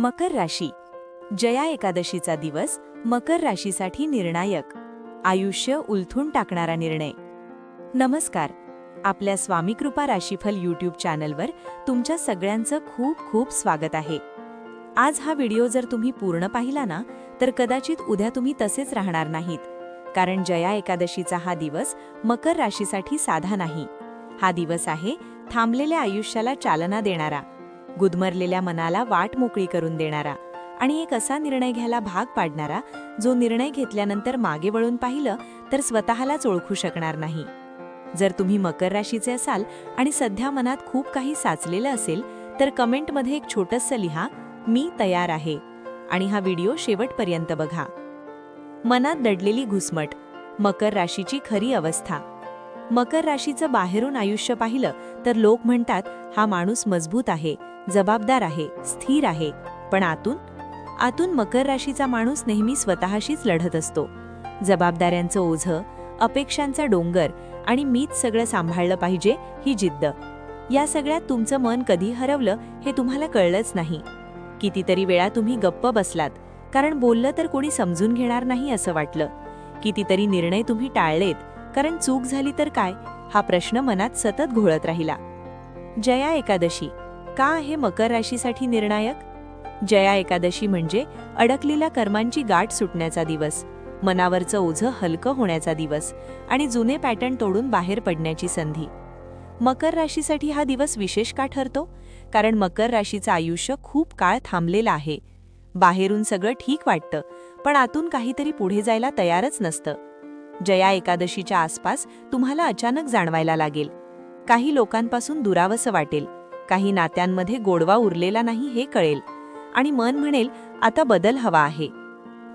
मकर राशी. जया एकादशीचा दिवस मकर राशीसाठी निर्णायक. आयुष्य उलथून टाकणारा निर्णय. नमस्कार. आपल्या स्वामीकृपा राशीफल यूट्यूब चॅनलवर तुमच्या सगळ्यांचं खूप खूप स्वागत आहे. आज हा व्हिडिओ जर तुम्ही पूर्ण पाहिला ना तर कदाचित उद्या तुम्ही तसेच राहणार नाहीत. कारण जया एकादशीचा हा दिवस मकर राशीसाठी साधा नाही. हा दिवस आहे थांबलेल्या आयुष्याला चालना देणारा. गुदमरलेल्या मनाला वाट मोकळी करून देणारा आणि एक असा निर्णय घ्यायला भाग पाडणारा जो निर्णय घेतल्यानंतर मागे वळून पाहिलं तर स्वतःलाच ओळखू शकणार नाही. जर तुम्ही मकर राशीचे असाल आणि सध्या मनात खूप काही साचलेलं असेल तर कमेंटमध्ये एक छोटंसं लिहा मी तयार आहे. आणि हा व्हिडिओ शेवटपर्यंत बघा. मनात दडलेली घुसमट मकर राशीची खरी अवस्था. मकर राशीचं बाहेरून आयुष्य पाहिलं तर लोक म्हणतात हा माणूस मजबूत आहे. जबाबदार आहे स्थिर आहे. पण आतून आतून मकर राशीचा माणूस नेहमी स्वतःशीच लढत असतो. जबाबदाऱ्यांचं ओझं अपेक्षांचा डोंगर आणि मीच सगळं सांभाळलं पाहिजे ही जिद्द. या सगळ्यात तुमचं मन कधी हरवलं हे तुम्हाला कळलंच नाही. कितीतरी वेळा तुम्ही गप्प बसलात कारण बोललं तर कोणी समजून घेणार नाही असं वाटलं. कितीतरी निर्णय तुम्ही टाळलेत कारण चूक झाली तर काय? हा प्रश्न मनात सतत घोळत राहिला. जया एकादशी का आहे मकर राशीसाठी निर्णायक? जया एकादशी म्हणजे अडकलेल्या कर्मांची गाठ सुटण्याचा दिवस मनावरचं ओझं हलकं होण्याचा दिवस आणि जुने पॅटर्न तोडून बाहेर पडण्याची संधी. मकर राशीसाठी हा दिवस विशेष का ठरतो? कारण मकर राशीचं आयुष्य खूप काळ थांबलेलं आहे. बाहेरून सगळं ठीक वाटतं पण आतून काहीतरी पुढे जायला तयारच नसतं. जया एकादशीच्या आसपास तुम्हाला अचानक जाणवायला लागेल. काही लोकांपासून दुरावसं वाटेल. काही नात्यांमध्ये गोडवा उरलेला नाही हे कळेल. आणि मन म्हणेल आता बदल हवा आहे.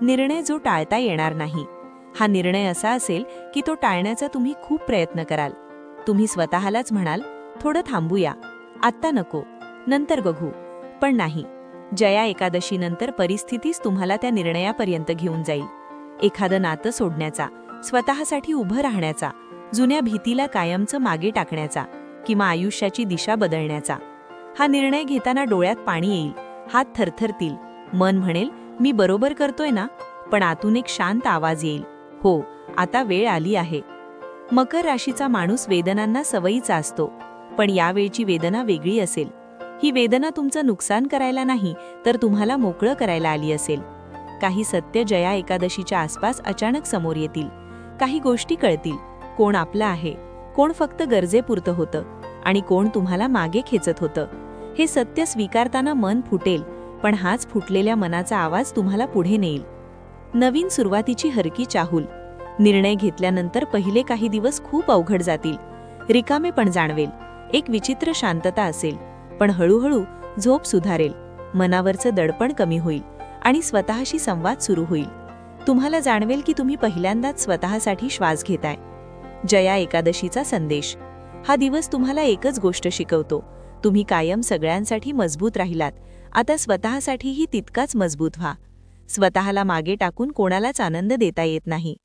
निर्णय जो टाळता येणार नाही. हा निर्णय असा असेल की तो टाळण्याचा तुम्ही खूप प्रयत्न कराल. तुम्ही स्वतःलाच म्हणाल थोडं थांबूया. आत्ता नको. नंतर बघू. पण नाही. जया एकादशीनंतर परिस्थितीच तुम्हाला त्या निर्णयापर्यंत घेऊन जाईल. एखादं नातं सोडण्याचा स्वतःसाठी उभं राहण्याचा जुन्या भीतीला कायमचं मागे टाकण्याचा. किंवा आयुष्याची दिशा बदलण्याचा. हा निर्णय घेताना डोळ्यात पाणी येईल हात थरथरतील मन म्हणेल मी बरोबर करतोय ना? पण आतून एक शांत आवाज येईल हो आता वेळ आली आहे. मकर राशीचा माणूस वेदनांना सवयीचा असतो पण यावेळची वेदना वेगळी असेल. ही वेदना तुमचं नुकसान करायला नाही तर तुम्हाला मोकळं करायला आली असेल. काही सत्य जया एकादशीच्या आसपास अचानक समोर येतील. काही गोष्टी कळतील कोण आपलं आहे? कोण फक्त गरजेपुरतं होतं आणि कोण तुम्हाला मागे खेचत होतं. हे सत्य स्वीकारताना मन फुटेल पण हाच फुटलेल्या मनाचा आवाज तुम्हाला पुढे नेईल. नवीन सुरुवातीची हरकी चाहूल. निर्णय घेतल्यानंतर पहिले काही दिवस खूप अवघड जातील. रिकामे पण जाणवेल. एक विचित्र शांतता असेल. पण हळूहळू झोप सुधारेल. मनावरचं दडपण कमी होईल आणि स्वतःशी संवाद सुरू होईल. तुम्हाला जाणवेल की तुम्ही पहिल्यांदाच स्वतःसाठी श्वास घेताय. जया एकादशीचा संदेश. हा दिवस तुम्हाला एकच गोष्ट शिकवतो. तुम्ही कायम सगळ्यांसाठी मजबूत राहिलात. आता स्वतःसाठीही तितकाच मजबूत व्हा. स्वतःला मागे टाकून कोणालाच आनंद देता येत नाही.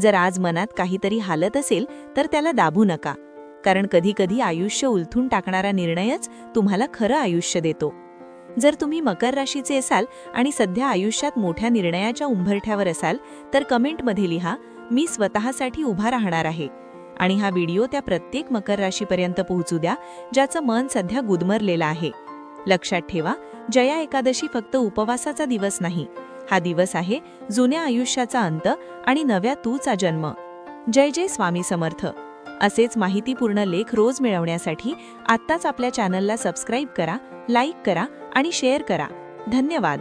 जर आज मनात काहीतरी हालत असेल तर त्याला दाबू नका. कारण कधीकधी आयुष्य उलथून टाकणारा निर्णयच तुम्हाला खरं आयुष्य देतो. जर तुम्ही मकर राशीचे असाल आणि सध्या आयुष्यात मोठ्या निर्णयाच्या उंभरठ्यावर असाल तर कमेंटमध्ये लिहा मी स्वतःसाठी उभा राहणार आहे. आणि हा व्हिडिओ त्या प्रत्येक मकर राशीपर्यंत पोहोचू द्या ज्याचं मन सध्या गुदमरलेलं आहे. लक्षात ठेवा जया एकादशी फक्त उपवासाचा दिवस नाही. हा दिवस आहे जुन्या आयुष्याचा अंत आणि नव्या तूचा जन्म. जय जय स्वामी समर्थ. असेच माहितीपूर्ण लेख रोज मिळवण्यासाठी आत्ताच आपल्या चॅनलला सबस्क्राईब करा लाईक करा आणि शेअर करा. धन्यवाद.